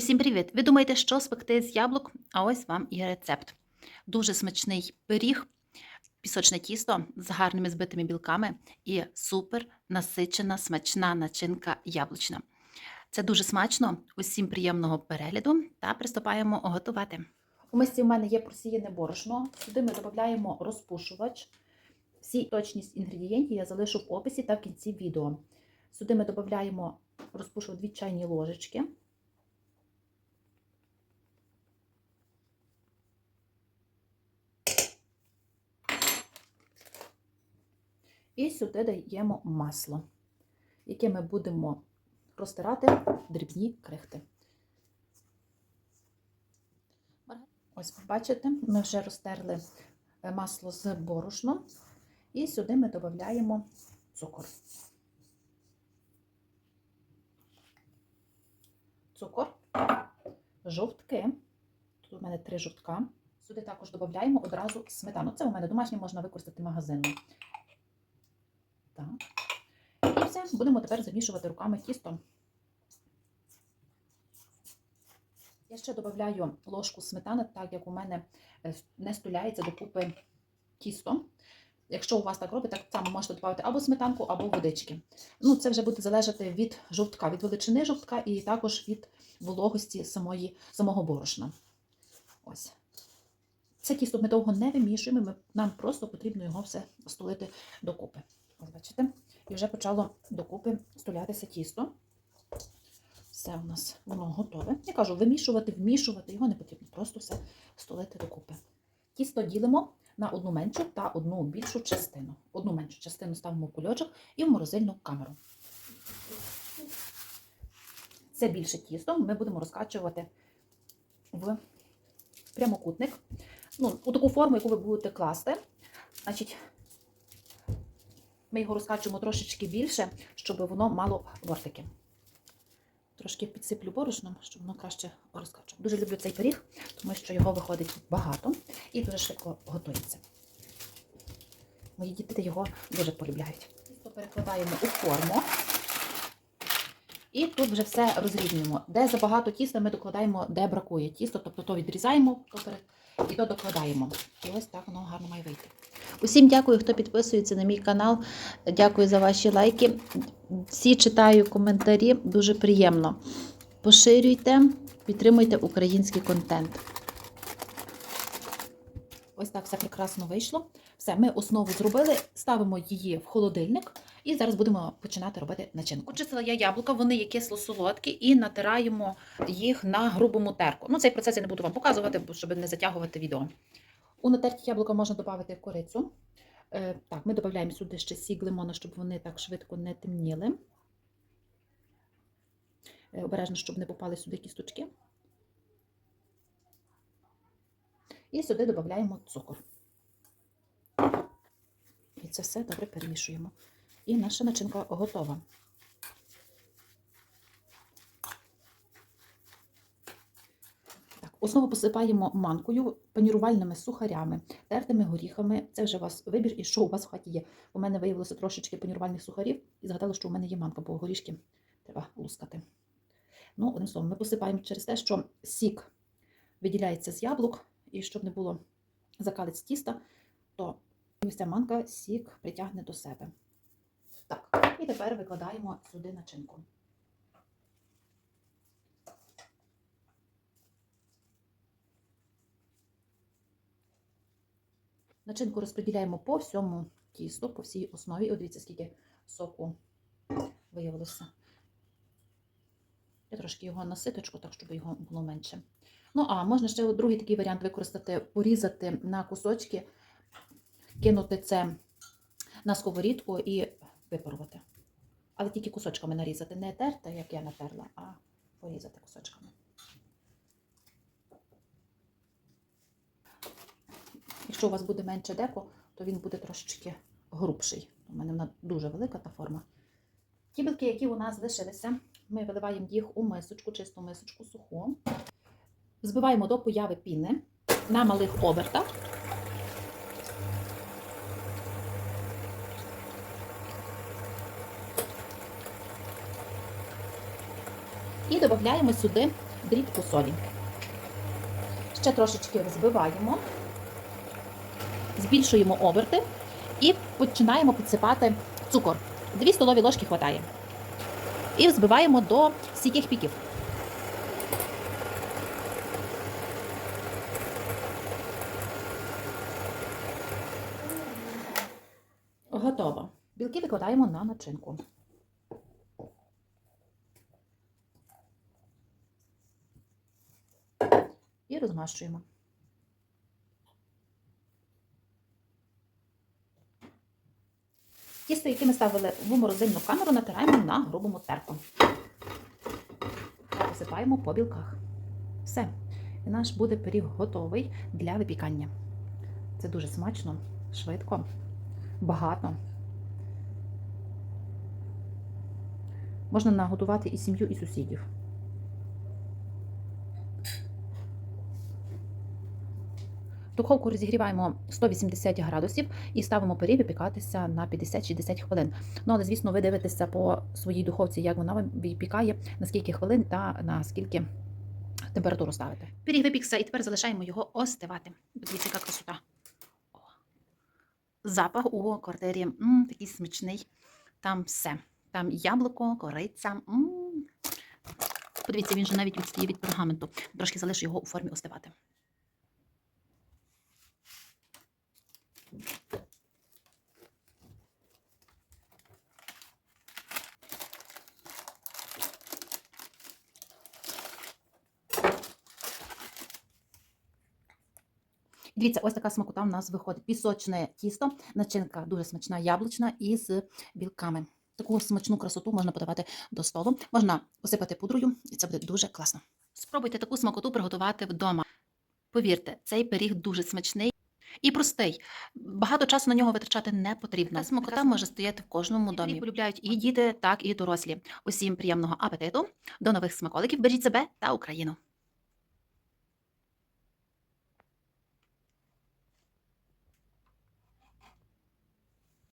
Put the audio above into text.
Усім привіт! Ви думаєте, що спекти з яблук? А ось вам і рецепт. Дуже смачний пиріг, пісочне тісто з гарними збитими білками і супер насичена смачна начинка яблучна. Це дуже смачно. Усім приємного перегляду та приступаємо готувати. У мисці в мене є просіяне борошно. Сюди ми додаємо розпушувач. Всі точність інгредієнтів я залишу в описі та в кінці відео. Сюди ми додаємо розпушувач 2 чайні ложечки. І сюди даємо масло, яке ми будемо розтирати дрібні крихти. Ось, бачите, ми вже розтерли масло з борошном, і сюди ми додаємо цукор. Цукор, жовтки. Тут у мене три жовтка. Сюди також додаємо одразу сметану. Це у мене домашнє можна використати магазинну. Так. І все, будемо тепер замішувати руками тісто. Я ще додаю ложку сметани, так як у мене не стуляється докупи тісто. Якщо у вас так робить, так само можете додати або сметанку, або водички. Ну, Це вже буде залежати від жовтка, від величини жовтка і також від вологості самої, самого борошна. Ось. Це тісто ми довго не вимішуємо, нам просто потрібно його все столити докупи. Бачите, і вже почало докупи столятися тісто. Все у нас воно готове. Я кажу, вимішувати, вмішувати, його не потрібно, просто все столити докупи. Тісто ділимо на одну меншу та одну більшу частину. Одну меншу частину ставимо в кульочок і в морозильну камеру. Це більше тісто ми будемо розкачувати в прямокутник. Ну, у таку форму, яку ви будете класти. Значить, ми його розкачуємо трошечки більше, щоб воно мало бортики. Трошки підсиплю борошном, щоб воно краще розкачувало. Дуже люблю цей пиріг, тому що його виходить багато і дуже швидко готується. Мої діти його дуже полюбляють. Тісто перекладаємо у форму. І тут вже все розрівнюємо. Де забагато тіста, ми докладаємо, де бракує тісто, тобто то відрізаємо і то докладаємо. І ось так воно гарно має вийти. Усім дякую, хто підписується на мій канал. Дякую за ваші лайки. Всі читаю коментарі, дуже приємно. Поширюйте, підтримуйте український контент. Ось так все прекрасно вийшло. Все, ми основу зробили, ставимо її в холодильник і зараз будемо починати робити начинку. Очистила я яблука, вони є кисло-солодкі, і натираємо їх на грубому терку. Ну, цей процес я не буду вам показувати, щоб не затягувати відео. У натерті яблука можна додати корицю. Е, так, ми додаємо сюди ще сік лимона, щоб вони так швидко не темніли. Е, обережно, щоб не попали сюди кісточки. І сюди додаємо цукор. І це все добре перемішуємо. І наша начинка готова. Основу посипаємо манкою, панірувальними сухарями, тертими горіхами. Це вже у вас вибір і що у вас в хаті є. У мене виявилося трошечки панірувальних сухарів і згадала, що у мене є манка, бо горішки треба лускати. Ну, одним словом, ми посипаємо через те, що сік виділяється з яблук, і щоб не було закалець тіста, то ось ця манка сік притягне до себе. Так, і тепер викладаємо сюди начинку. Начинку розподіляємо по всьому тісту, по всій основі. О, дивіться, скільки соку виявилося. Я трошки його на ситочку, так, щоб його було менше. Ну, а можна ще другий такий варіант використати, порізати на кусочки, кинути це на сковорідку і випарувати. Але тільки кусочками нарізати. Не терти, як я натерла, а порізати кусочками. Якщо у вас буде менше деко, то він буде трошечки грубший. У мене вона дуже велика та форма. Ті білки, які у нас лишилися, ми виливаємо їх у мисочку, чисту мисочку суху. Збиваємо до появи піни на малих обертах. І додаємо сюди дрібку солі. Ще трошечки розбиваємо, збільшуємо оберти і починаємо підсипати цукор. 2 столові ложки хватає. І взбиваємо до стійких піків. Готово. Білки викладаємо на начинку. Розмащуємо. Тісто, яке ми ставили в морозильну камеру, натираємо на грубому терку. Посипаємо по білках. Все. І наш буде пиріг готовий для випікання. Це дуже смачно, швидко, багато. Можна наготувати і сім'ю, і сусідів. Духовку розігріваємо 180 градусів і ставимо пиріг випікатися на 50-60 хвилин. Ну, але, звісно, ви дивитеся по своїй духовці, як вона випікає, на скільки хвилин та на скільки температуру ставити. Пиріг випікся і тепер залишаємо його остивати. Подивіться, яка красота. О. Запах у квартирі м, такий смачний. Там все. Там яблуко, кориця. М. Подивіться, він же навіть відстає від пергаменту. Трошки залишу його у формі остивати. Дивіться, ось така смакота в нас виходить. Пісочне тісто, начинка дуже смачна, яблучна і з білками. Таку смачну красоту можна подавати до столу. Можна посипати пудрою, і це буде дуже класно. Спробуйте таку смакоту приготувати вдома. Повірте, цей пиріг дуже смачний і простий. Багато часу на нього витрачати не потрібно. Така смакота може стояти в кожному домі. Полюбляють і діти, так і дорослі. Усім приємного апетиту. До нових смаколиків. Бережіть себе та Україну.